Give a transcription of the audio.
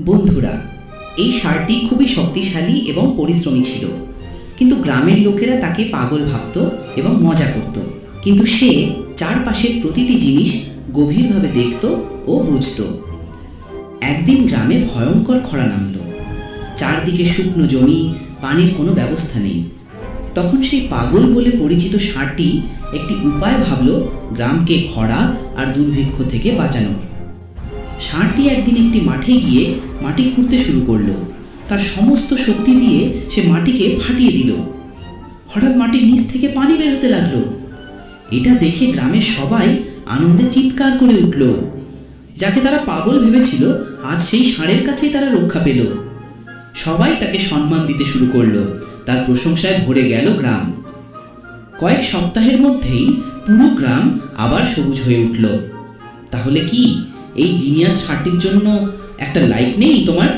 বন্ধুরা, এই ষাঁড়টি খুবই শক্তিশালী এবং পরিশ্রমী ছিল। কিন্তু গ্রামের লোকেরা তাকে পাগল ভাবত এবং মজা করত। কিন্তু সে চারপাশের প্রতিটি জিনিস গভীরভাবে দেখত ও বুঝত। একদিন গ্রামে ভয়ঙ্কর খরা নামল। চারদিকে শুকনো জমি, পানির কোনো ব্যবস্থা নেই। তখন সেই পাগল বলে পরিচিত ষাঁড়টি একটি উপায় ভাবল গ্রামকে খরা আর দুর্ভিক্ষ থেকে বাঁচানোর। ষাঁড়টি একদিন একটি মাঠে গিয়ে মাটি খুঁড়তে শুরু করল। তার সমস্ত শক্তি দিয়ে সে মাটিকে ফাটিয়ে দিল। হঠাৎ মাটির নিচ থেকে পানি বের হতে লাগল। এটা দেখে গ্রামের সবাই আনন্দে চিৎকার করে উঠল। যাকে তারা পাগল ভেবেছিল, আজ সেই ষাঁড়ের কাছেই তারা রক্ষা পেল। সবাই তাকে সম্মান দিতে শুরু করল। তার প্রশংসায় ভরে গেল গ্রাম। কয়েক সপ্তাহের মধ্যেই পুরো গ্রাম আবার সবুজ হয়ে উঠল। তাহলে কি এই জিনিয়াস ফার্টির জন্য একটা লাইক নেই তোমার?